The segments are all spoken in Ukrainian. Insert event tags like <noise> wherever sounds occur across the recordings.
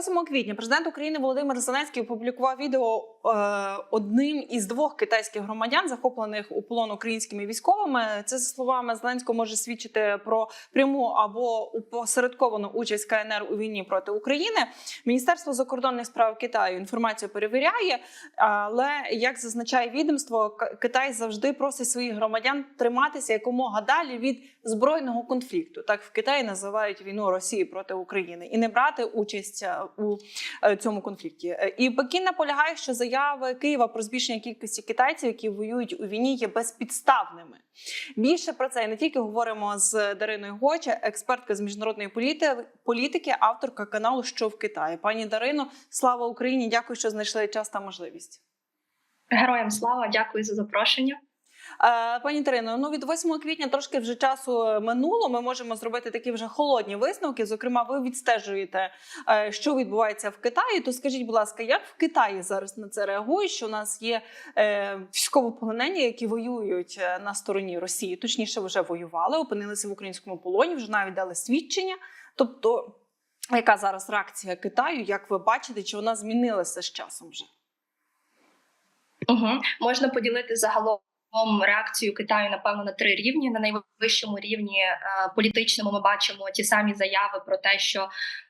8 квітня президент України Володимир Зеленський опублікував відео е, одним із двох китайських громадян, захоплених у полон українськими військовими. Це за словами Зеленського може свідчити про пряму або опосередковану участь КНР у війні проти України. Міністерство закордонних справ Китаю інформацію перевіряє, але як зазначає відомство, Китай завжди просить своїх громадян триматися якомога далі від збройного конфлікту. Так в Китаї називають війну Росії проти України і не брати участь е, у е, цьому конфлікті. Е, І Пекін наполягає, що заяви Києва про збільшення кількості китайців, які воюють у війні, є безпідставними. Більше про це і не тільки говоримо з Дариною Гоча, експертка з міжнародної політики, авторка каналу Що в Китаї. Пані Дарино, слава Україні! Дякую, що знайшли час та можливість. Героям слава, дякую за запрошення. Е, Пані Тарино, ну від 8 квітня трошки вже часу минуло. Ми можемо зробити такі вже холодні висновки. Зокрема, ви відстежуєте, е, що відбувається в Китаї. То скажіть, будь ласка, як в Китаї зараз на це реагують? Що у нас є е, військовополонені, які воюють е, на стороні Росії, точніше, вже воювали, опинилися в українському полоні, вже навіть дали свідчення. Тобто, яка зараз реакція Китаю? Як ви бачите, чи вона змінилася з часом вже? Угу. Можна поділити загалом. Реакцію Китаю напевно на три рівні. На найвищому рівні е, політичному ми бачимо ті самі заяви про те, що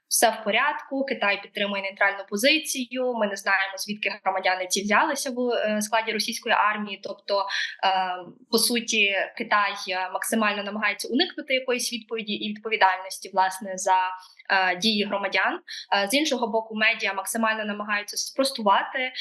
все в порядку. Китай підтримує нейтральну позицію. Ми не знаємо звідки громадяни ці взялися в е, складі російської армії. Тобто, е, по суті, Китай максимально намагається уникнути якоїсь відповіді і відповідальності власне за дії громадян. Е, З іншого боку, медіа максимально намагаються спростувати е,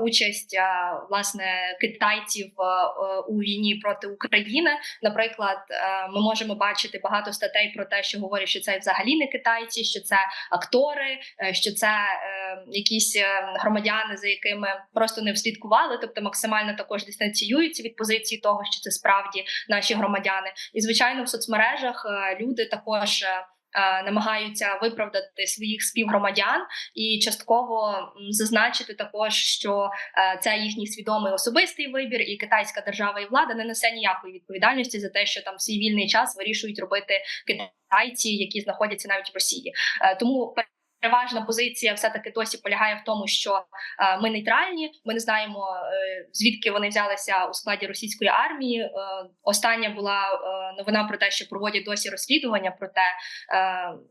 участь е, власне китайців е, е, у війні проти України. Наприклад, е, ми можемо бачити багато статей про те, що говорять, що це взагалі не китайці, що це актори, е, що це е, якісь е, громадяни, за якими просто не вслідкували, тобто максимально також дистанціюються від позиції того, що це справді наші громадяни. І звичайно, в соцмережах е, люди також. Е, Намагаються виправдати своїх співгромадян і частково зазначити також, що е, це їхній свідомий особистий вибір, і китайська держава і влада не несе ніякої відповідальності за те, що там свій вільний час вирішують робити китайці, які знаходяться навіть в Росії. Е, Тому переважна позиція все таки досі полягає в тому, що е, ми нейтральні. Ми не знаємо е, звідки вони взялися у складі російської армії. Е, Остання була новина про те, що проводять досі розслідування про те,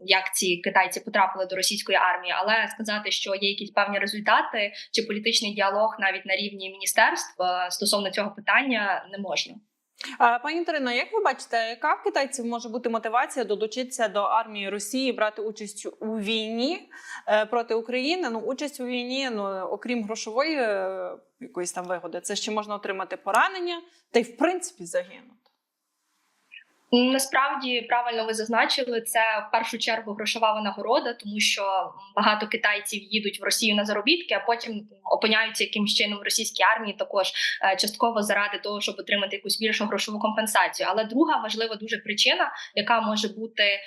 як ці китайці потрапили до російської армії, але сказати, що є якісь певні результати чи політичний діалог навіть на рівні міністерств стосовно цього питання не можна. А, Пані Тарино, як ви бачите, яка в китайців може бути мотивація долучитися до армії Росії, брати участь у війні е, проти України? Ну, участь у війні, ну окрім грошової е, якоїсь там вигоди, це ще можна отримати поранення та й в принципі загинути. Насправді правильно ви зазначили це в першу чергу грошова винагорода, тому що багато китайців їдуть в Росію на заробітки, а потім опиняються якимось чином в російській армії, також е, частково заради того, щоб отримати якусь більшу грошову компенсацію. Але друга важлива дуже причина, яка може бути е,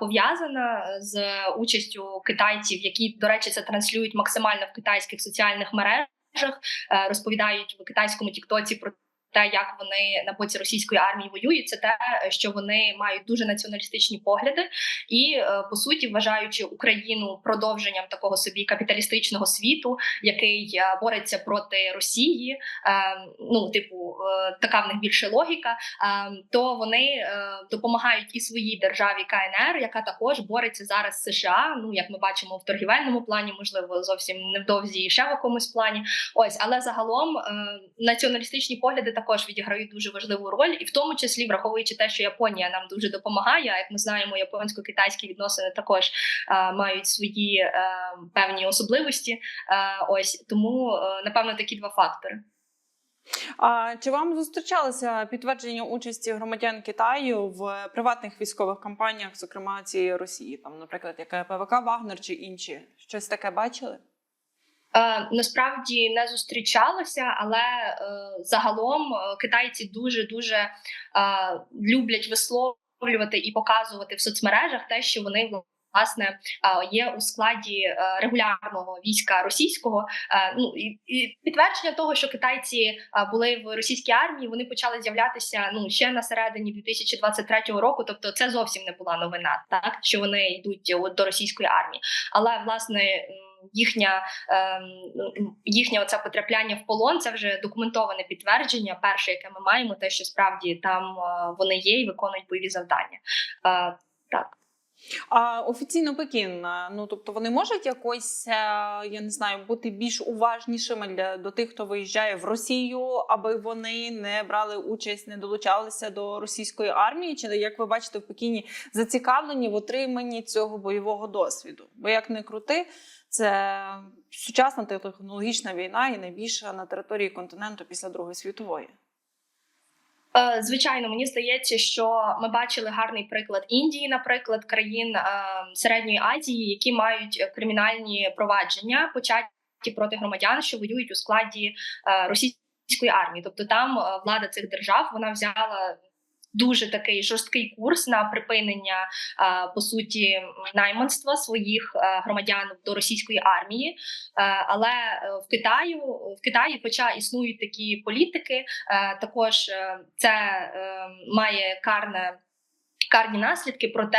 пов'язана з участю китайців, які до речі це транслюють максимально в китайських соціальних мережах, е, розповідають в китайському тіктоці про те, як вони на боці російської армії воюють, це те, що вони мають дуже націоналістичні погляди, і е, по суті, вважаючи Україну продовженням такого собі капіталістичного світу, який е, бореться проти Росії, е, ну типу, така в них більше логіка. То вони допомагають і своїй державі КНР, яка також бореться зараз з США. Ну як ми бачимо в торгівельному плані, можливо, зовсім невдовзі і ще в якомусь плані. Ось, але загалом націоналістичні погляди також відіграють дуже важливу роль, і в тому числі враховуючи те, що Японія нам дуже допомагає. А як ми знаємо, японсько-китайські відносини також е, мають свої е, певні особливості. Е, ось тому е, напевно такі два фактори. А чи вам зустрічалося підтвердження участі громадян Китаю в приватних військових кампаніях, зокрема цієї Росії, там, наприклад, яка ПВК Вагнер чи інші? Щось таке бачили? Е, насправді не зустрічалося, але е, загалом е, китайці дуже дуже люблять висловлювати і показувати в соцмережах те, що вони власне є у складі регулярного війська російського. Ну і, підтвердження того, що китайці були в російській армії, вони почали з'являтися ну ще на середині 2023 року. Тобто, це зовсім не була новина, так що вони йдуть до російської армії. Але власне їхня ем, їхнє оце потрапляння в полон це вже документоване підтвердження. Перше, яке ми маємо, те, що справді там е, вони є і виконують бойові завдання. Е, Так. А офіційно Пекін, е, ну тобто вони можуть якось, я не знаю, бути більш уважнішими для до тих, хто виїжджає в Росію, аби вони не брали участь, не долучалися до російської армії. Чи як ви бачите, в Пекіні зацікавлені в отриманні цього бойового досвіду? Бо як не крути, це сучасна технологічна війна і найбільша на території континенту після Другої світової. Е, Звичайно, мені здається, що ми бачили гарний приклад Індії, наприклад, країн е, середньої Азії, які мають кримінальні провадження, початі проти громадян, що воюють у складі е, російської армії. Тобто, там влада цих держав вона взяла. Дуже такий жорсткий курс на припинення по суті найманства своїх громадян до російської армії. Але е, в Китаю в Китаї, хоча існують такі політики, е, також е, це має карне. Карні наслідки, проте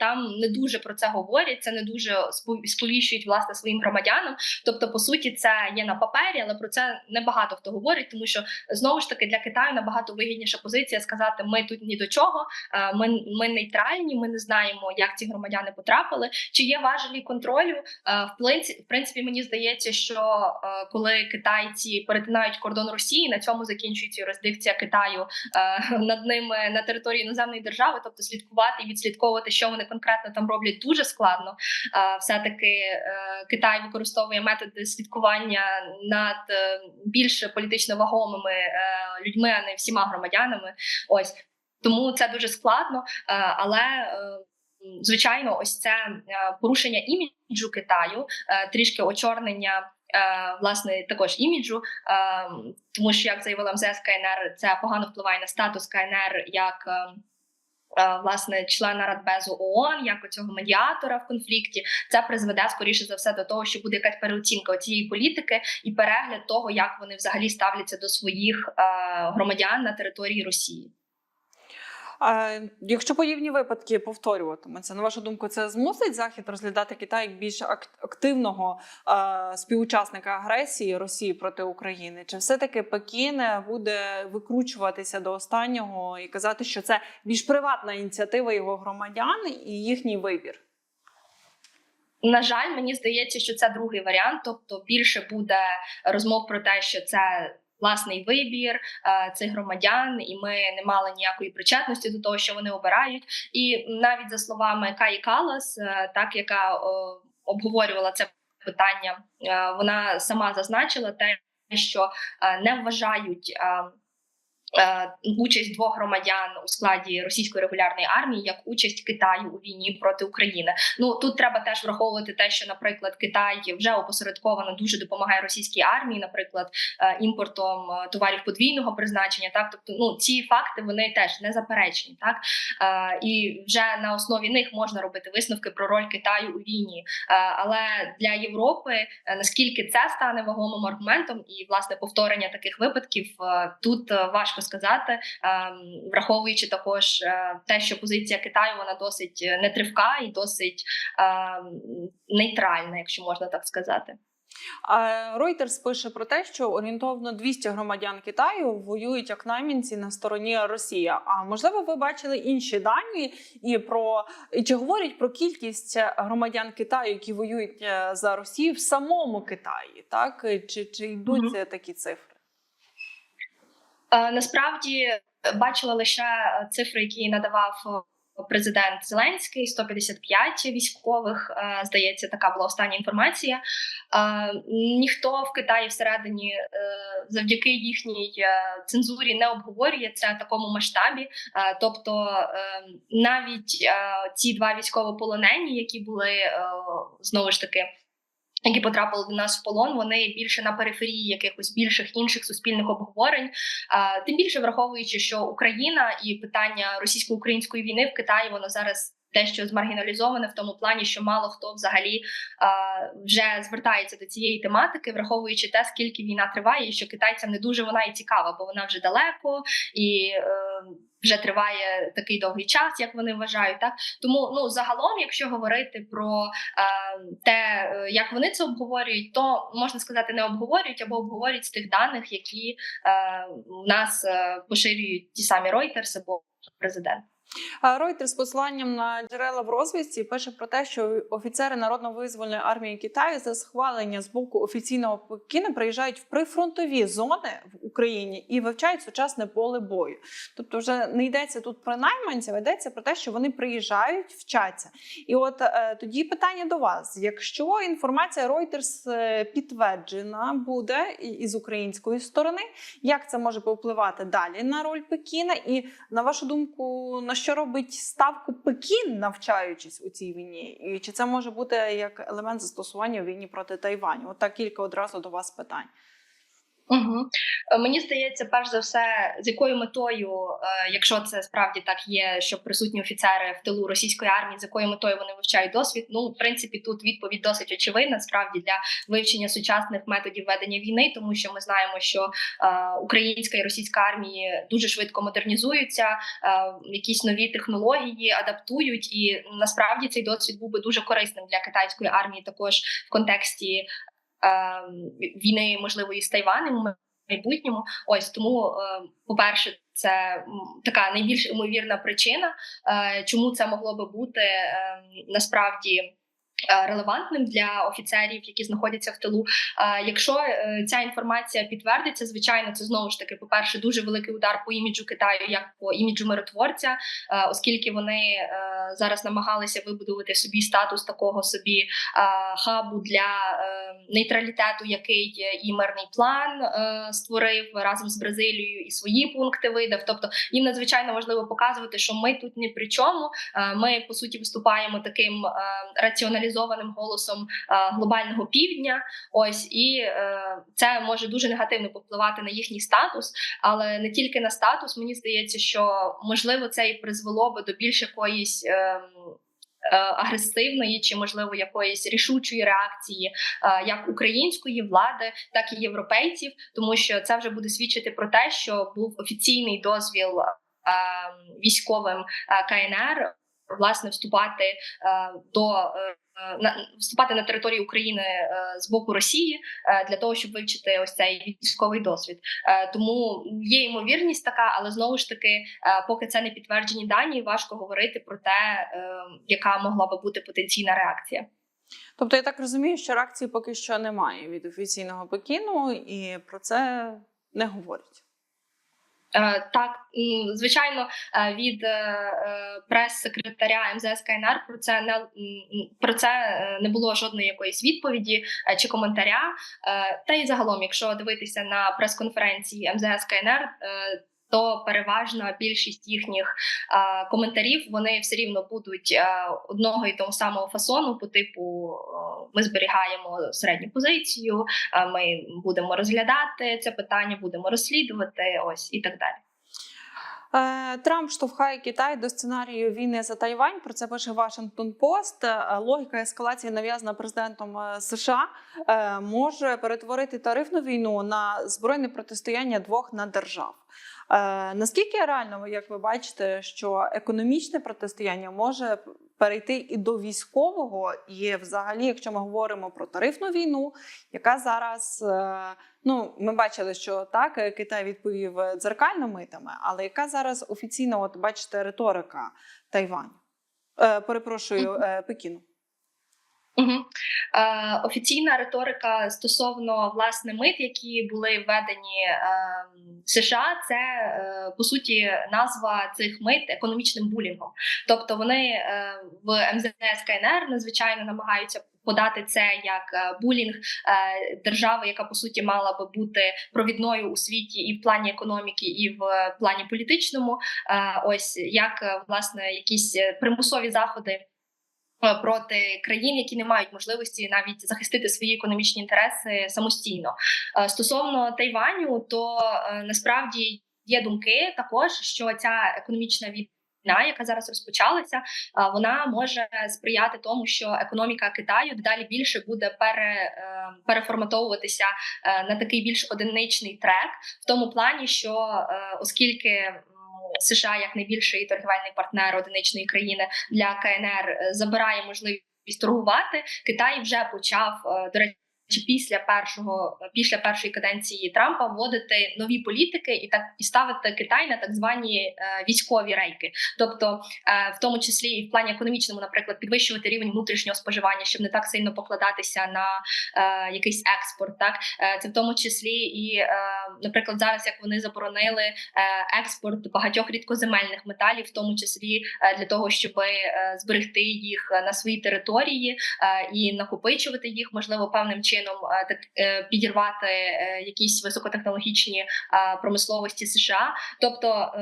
там не дуже про це говорять, це не дуже спо- сповіщують власне своїм громадянам. Тобто, по суті, це є на папері, але про це небагато хто говорить, тому що знову ж таки для Китаю набагато вигідніша позиція сказати: ми тут ні до чого, е, ми, ми нейтральні, ми не знаємо, як ці громадяни потрапили. Чи є важелі контролю? Е, В принципі, мені здається, що е, коли китайці перетинають кордон Росії, на цьому закінчується юрисдикція Китаю над ними на території іноземної держави, тобто слідкувати і відслідковувати, що вони конкретно там роблять, дуже складно. Е, Все таки Китай використовує методи слідкування над е, більш політично вагомими е, людьми, а не всіма громадянами. Ось тому це дуже складно, е, але. е, Звичайно, ось це е, порушення іміджу Китаю, е, трішки очорнення е, власне також іміджу, е, тому що як заявила МЗС КНР, це погано впливає на статус КНР як. Е, Власне, члена Радбезу ООН, як цього медіатора в конфлікті, це призведе скоріше за все до того, що буде якась переоцінка цієї політики і перегляд того, як вони взагалі ставляться до своїх е, громадян на території Росії. А якщо подібні випадки повторюватимуться, на вашу думку, це змусить Захід розглядати Китай як більш ак- активного е, співучасника агресії Росії проти України? Чи все-таки Пекін буде викручуватися до останнього і казати, що це більш приватна ініціатива його громадян і їхній вибір? На жаль, мені здається, що це другий варіант, тобто більше буде розмов про те, що це. Власний вибір е, цих громадян, і ми не мали ніякої причетності до того, що вони обирають. І навіть за словами Каї Калас, е, так яка обговорювала це питання, е, вона сама зазначила те, що не вважають. Е, Участь двох громадян у складі російської регулярної армії як участь Китаю у війні проти України. Ну тут треба теж враховувати те, що, наприклад, Китай вже опосередковано дуже допомагає російській армії, наприклад, е, імпортом е, товарів подвійного призначення. Так, тобто, ну ці факти вони теж не заперечені, так і вже на основі них можна робити висновки про роль Китаю у війні. Але для Європи наскільки це стане вагомим аргументом, і власне повторення таких випадків тут важко сказати, е, враховуючи також е, те, що позиція Китаю вона досить е, нетривка і досить е, нейтральна, якщо можна так сказати. Reuters пише про те, що орієнтовно 200 громадян Китаю воюють як наймінці на стороні Росії. А можливо, ви бачили інші дані і про і чи говорять про кількість громадян Китаю, які воюють е, за Росію в самому Китаї? Так чи, чи йдуть Мгм. це такі цифри? Е, Насправді е, бачила лише е, цифри, які надавав президент Зеленський: 155 військових. Здається, така була остання інформація. Ніхто в Китаї всередині завдяки їхній цензурі не обговорює це в такому масштабі. Тобто, навіть ці два військовополонені, які були знову ж таки які потрапили до нас в полон, вони більше на периферії якихось більших інших суспільних обговорень. Тим більше враховуючи, що Україна і питання російсько-української війни в Китаї воно зараз дещо змаргіналізоване в тому плані, що мало хто взагалі вже звертається до цієї тематики, враховуючи те, скільки війна триває, і що китайцям не дуже вона і цікава, бо вона вже далеко і. Вже триває такий довгий час, як вони вважають, так тому ну загалом, якщо говорити про е, те, як вони це обговорюють, то можна сказати, не обговорюють або обговорюють з тих даних, які е, у нас е, поширюють ті самі Reuters або президент. Reuters з посиланням на джерела в розвідці пише про те, що офіцери народно-визвольної армії Китаю за схвалення з боку офіційного Пекіна приїжджають в прифронтові зони в Україні і вивчають сучасне поле бою. Тобто, вже не йдеться тут про найманців, йдеться про те, що вони приїжджають, вчаться. І от е, тоді питання до вас: якщо інформація Reuters е, підтверджена буде із української сторони, як це може повпливати далі на роль Пекіна? І на вашу думку, на що робить ставку Пекін, навчаючись у цій війні, і чи це може бути як елемент застосування в війні проти Тайваню? От кілька одразу до вас питань. Угу. Мені здається, перш за все, з якою метою, е, якщо це справді так є, що присутні офіцери в тилу російської армії, з якою метою вони вивчають досвід. Ну, в принципі, тут відповідь досить очевидна, справді для вивчення сучасних методів ведення війни, тому що ми знаємо, що е, українська і російська армії дуже швидко модернізуються, якісь нові технології адаптують, і насправді цей досвід був би дуже корисним для китайської армії, також в контексті війни можливої з Тайванем майбутньому. Ось тому, ем, по перше, це така найбільш ймовірна причина, е, чому це могло би бути ем, насправді. Е, релевантним для офіцерів, які знаходяться в тилу. Е, якщо е, ця інформація підтвердиться, звичайно, це знову ж таки, по перше, дуже великий удар по іміджу Китаю, як по іміджу миротворця, оскільки вони зараз намагалися вибудувати собі статус такого собі хабу для нейтралітету, який і мирний план створив разом з Бразилією і свої пункти видав. Тобто їм надзвичайно важливо показувати, що ми тут ні при чому. Ми по суті виступаємо таким раціоналізованим централізованим голосом е, глобального півдня. Ось і е, це може дуже негативно повпливати на їхній статус, але не тільки на статус. Мені здається, що можливо це і призвело би до більш якоїсь. Ем, е, Агресивної чи можливо якоїсь рішучої реакції як української влади, так і європейців, тому що це вже буде свідчити про те, що був офіційний дозвіл військовим КНР власне вступати до на вступати на територію України е, з боку Росії е, для того, щоб вивчити ось цей військовий досвід. Тому є ймовірність така, але знову ж таки, поки це не підтверджені дані, важко говорити про те, яка могла би бути потенційна реакція. Тобто, я так розумію, що реакції поки що немає від офіційного Пекіну, і про це не говорять. Е, так, звичайно, е, від е, прес-секретаря МЗС КНР про це не про це не було жодної якоїсь відповіді чи коментаря. Та й загалом, якщо дивитися на прес-конференції МЗС КНР, то переважна більшість їхніх а, коментарів вони все рівно будуть а, одного і того самого фасону, по типу ми зберігаємо середню позицію, а, ми будемо розглядати це питання, будемо розслідувати. Ось і так далі. Е, Трамп штовхає Китай до сценарію війни за Тайвань. Про це пише Вашингтон Пост. Е, логіка ескалації нав'язана президентом е, США може перетворити тарифну війну на збройне протистояння двох наддержав. Е, наскільки реально, як ви бачите, що економічне протистояння може перейти і до військового, і взагалі, якщо ми говоримо про тарифну війну, яка зараз е, ну ми бачили, що так Китай відповів дзеркально митами, але яка зараз офіційно, от бачите, риторика Тайваню? Е, перепрошую Пекіну. Угу. Е, Офіційна риторика стосовно власне мит, які були введені е, США, це е, по суті назва цих мит економічним булінгом. Тобто вони е, в МЗС КНР надзвичайно намагаються. Подати це як е, булінг е, держави, яка по суті мала би бути провідною у світі і в плані економіки, і в плані політичному. Ось як власне якісь примусові заходи Е, проти країн, які не мають можливості навіть захистити свої економічні інтереси самостійно. Е, стосовно Тайваню, то е, насправді є думки також, що ця економічна війна, яка зараз розпочалася, вона може сприяти тому, що економіка Китаю дедалі більше буде пере, е, переформатовуватися е, на такий більш одиничний трек, в тому плані, що е, оскільки США як найбільший торгівельний партнер одиничної країни для КНР е, забирає можливість торгувати, Китай вже почав е, до речі. Після першого після першої каденції Трампа вводити нові політики і так і ставити Китай на так звані е, військові рейки, тобто е, в тому числі і в плані економічному, наприклад, підвищувати рівень внутрішнього споживання, щоб не так сильно покладатися на е, якийсь експорт. Так е, це в тому числі і, е, наприклад, зараз як вони заборонили е, експорт багатьох рідкоземельних металів, в тому числі е, для того, щоб е, зберегти їх на своїй території е, і накопичувати їх, можливо, певним чином е, так е, підірвати е, якісь високотехнологічні промисловості США, тобто.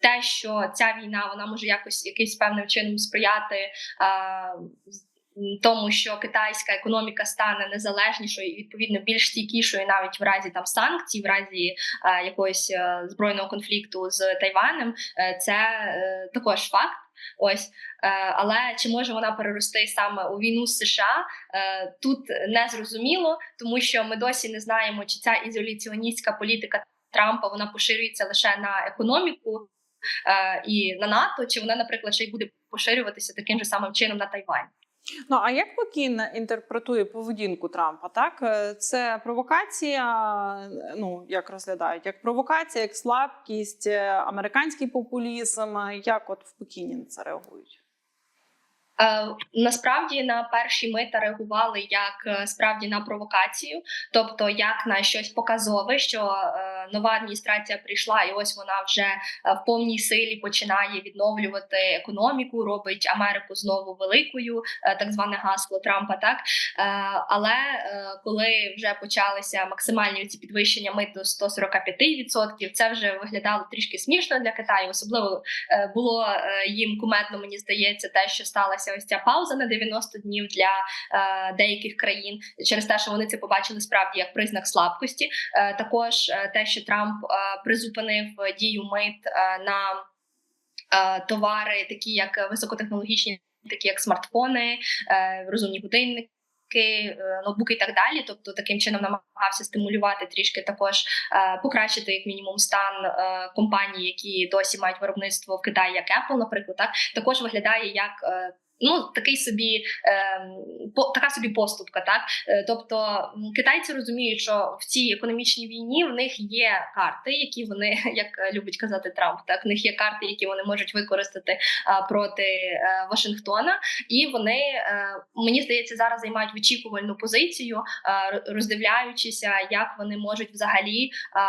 те, що ця війна вона може якось якимсь певним чином сприяти тому, що китайська економіка стане незалежнішою і відповідно більш стійкішою, навіть в разі там санкцій, в разі е, якогось е, збройного конфлікту з Тайванем, е, це е, також факт. Ось, е, але чи може вона перерости саме у війну з США? Е, тут не зрозуміло, тому що ми досі не знаємо, чи ця ізоляціоністська політика Трампа вона поширюється лише на економіку е, і на НАТО, чи вона, наприклад, ще й буде поширюватися таким же самим чином на Тайвань. Ну а як Пекін інтерпретує поведінку Трампа? Так Е, це провокація. Ну як розглядають, як провокація, як слабкість, е, американський популізм. Як от в Пекіні на це реагують? Е, насправді на перші мита реагували як е, справді на провокацію, тобто як на щось показове, що е, нова адміністрація прийшла, і ось вона вже в повній силі починає відновлювати економіку, робить Америку знову великою, так зване гасло Трампа. Так але коли вже почалися максимальні ці підвищення мит до 145%, це вже виглядало трішки смішно для Китаю, особливо було їм кумедно, мені здається, те, що сталося ось ця пауза на 90 днів для е, деяких країн, через те, що вони це побачили справді як признак слабкості. Е, також е, те, що Трамп е, призупинив дію мит е, на е, товари, такі як високотехнологічні, такі як смартфони, е, розумні годинники. е, Ноутбуки і так далі, тобто таким чином намагався стимулювати трішки також е, покращити як мінімум стан компаній, які досі мають виробництво в Китаї, як Apple, наприклад, так також виглядає як. Е, Ну, такий собі е, по така собі поступка, так? Е, тобто китайці розуміють, що в цій економічній війні в них є карти, які вони, <laughs> як е, любить казати Трамп, так? В них є карти, які вони можуть використати а, проти е, Вашингтона, і вони е, мені здається зараз займають вичікувальну позицію, е, роздивляючися, як вони можуть взагалі а,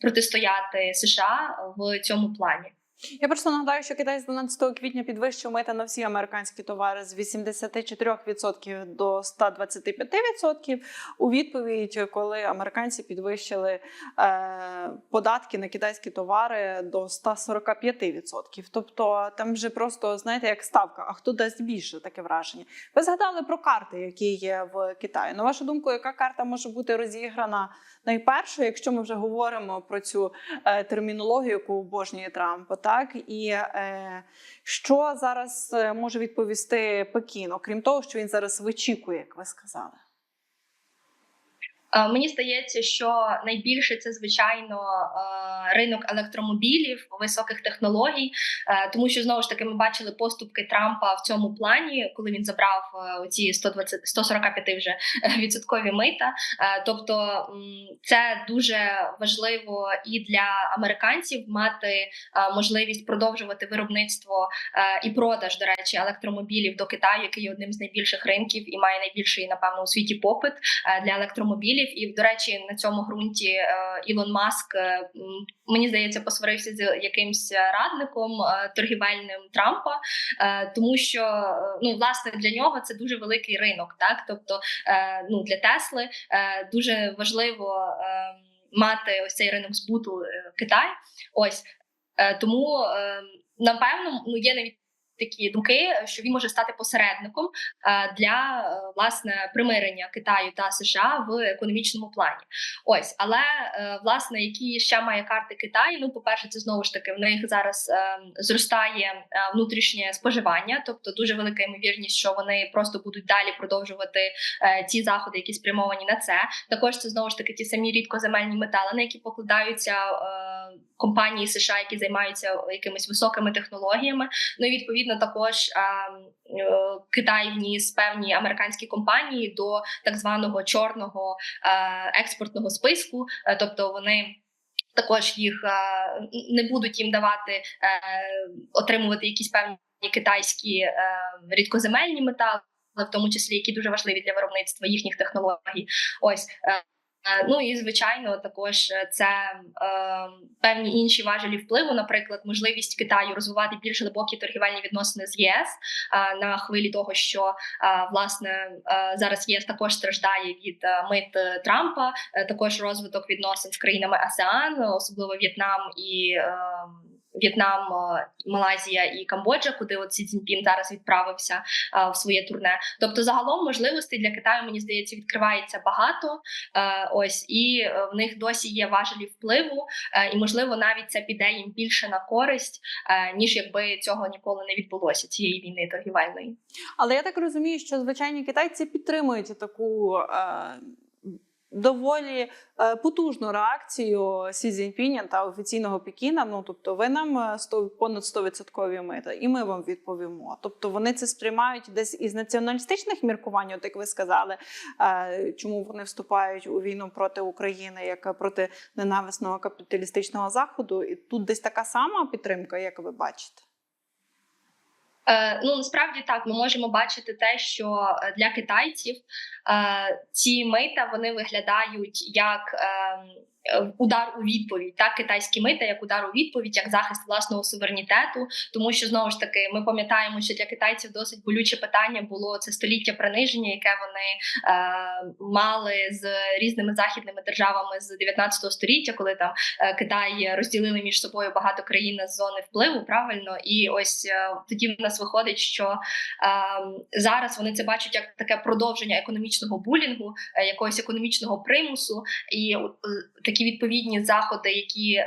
протистояти США в цьому плані. Я просто нагадаю, що Китай з 12 квітня підвищив мита на всі американські товари з 84% до 125%. У відповідь, коли американці підвищили е, податки на китайські товари до 145%. Тобто там вже просто знаєте, як ставка. А хто дасть більше таке враження? Ви згадали про карти, які є в Китаї. На вашу думку, яка карта може бути розіграна найперше, якщо ми вже говоримо про цю е, термінологію, яку обожнює Трамп, так і е, що зараз е, може відповісти Пекін, окрім того, що він зараз вичікує, як ви сказали. Е, Мені здається, що найбільше це звичайно е, ринок електромобілів, високих технологій, е, тому що знову ж таки ми бачили поступки Трампа в цьому плані, коли він забрав ці 120, 145 вже <laughs> відсоткові мита. Тобто це дуже важливо і для американців мати можливість продовжувати виробництво і продаж, до речі, електромобілів до Китаю, який є одним з найбільших ринків і має найбільший, напевно, у світі попит для електромобілів. І, до речі, на цьому ґрунті е, Ілон Маск е, мені здається посварився з якимсь радником е, торгівельним Трампа, тому що ну власне для нього це дуже великий ринок. Так, тобто ну для Тесли дуже важливо мати ось цей ринок збуту Китай. Ось тому напевно ну є навіть такі думки, що він може стати посередником е, для е, власне примирення Китаю та США в економічному плані. Ось, але е, власне, які ще має карти Китай? Ну, по перше, це знову ж таки в них зараз зростає внутрішнє споживання, тобто дуже велика ймовірність, що вони просто будуть далі продовжувати ті заходи, які спрямовані на це. Також це знову ж таки ті самі рідкоземельні метали, на які покладаються компанії США, які займаються якимись високими технологіями. Ну і відповідно також е, Китай вніс певні американські компанії до так званого чорного е, експортного списку, Е, тобто вони. Також їх не будуть їм давати отримувати якісь певні китайські рідкоземельні метали, в тому числі які дуже важливі для виробництва їхніх технологій. Ось Ну і звичайно, також е, це е, певні інші важелі впливу, наприклад, можливість Китаю розвивати більш глибокі торгівельні відносини з ЄС е, на хвилі того, що е, власне е, зараз єС також страждає від е, мит е, Трампа, е, також розвиток відносин з країнами АСЕАН, особливо В'єтнам і. е, В'єтнам, е, Малайзія і Камбоджа, куди от Сі Цзіньпін зараз відправився е, в своє турне. Тобто, загалом можливостей для Китаю мені здається відкривається багато. Е, ось і в них досі є важелі впливу, е, і можливо навіть це піде їм більше на користь, е, ніж якби цього ніколи не відбулося цієї війни торгівельної. Але я так розумію, що звичайні китайці підтримують таку е, доволі е, потужну реакцію Сі Цзіньпіня та офіційного Пекіна. Ну тобто, ви нам е, 100, понад 100% мита, і ми вам відповімо. Тобто вони це сприймають десь із націоналістичних міркувань, от як ви сказали, е, чому вони вступають у війну проти України, як проти ненависного капіталістичного заходу. І тут десь така сама підтримка, як ви бачите. Е, ну насправді так, ми можемо бачити те, що е, для китайців е, ці мита вони виглядають як е, е, удар у відповідь. Так, китайські мита як удар у відповідь, як захист власного суверенітету. Тому що знову ж таки ми пам'ятаємо, що для китайців досить болюче питання було це століття приниження, яке вони е, мали з різними західними державами з 19 століття, коли там е, Китай розділили між собою багато країн з зони впливу. Правильно, і ось е, тоді в нас виходить, що е, зараз вони це бачать як таке продовження економічного булінгу, е, якогось економічного примусу, і е, такі відповідні заходи, які е,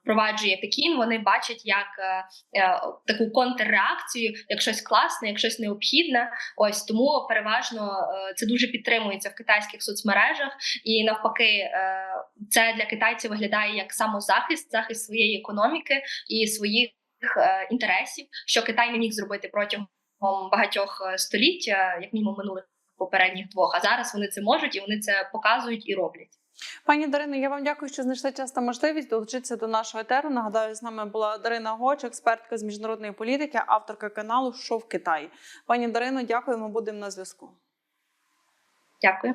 впроваджує Пекін, вони бачать як е, е, таку контрреакцію, як щось класне, як щось необхідне. Ось тому переважно це дуже підтримується в китайських соцмережах, і навпаки, це для китайців виглядає як самозахист, захист своєї економіки і своїх інтересів, що Китай не міг зробити протягом багатьох століть, як мінімум минулих попередніх двох. А зараз вони це можуть і вони це показують і роблять. Пані Дарино, я вам дякую, що знайшли час та можливість долучитися до нашого етеру. Нагадаю, з нами була Дарина Гоч, експертка з міжнародної політики, авторка каналу «Що в Китаї». Пані Дарино, дякуємо. Будемо на зв'язку. Дякую.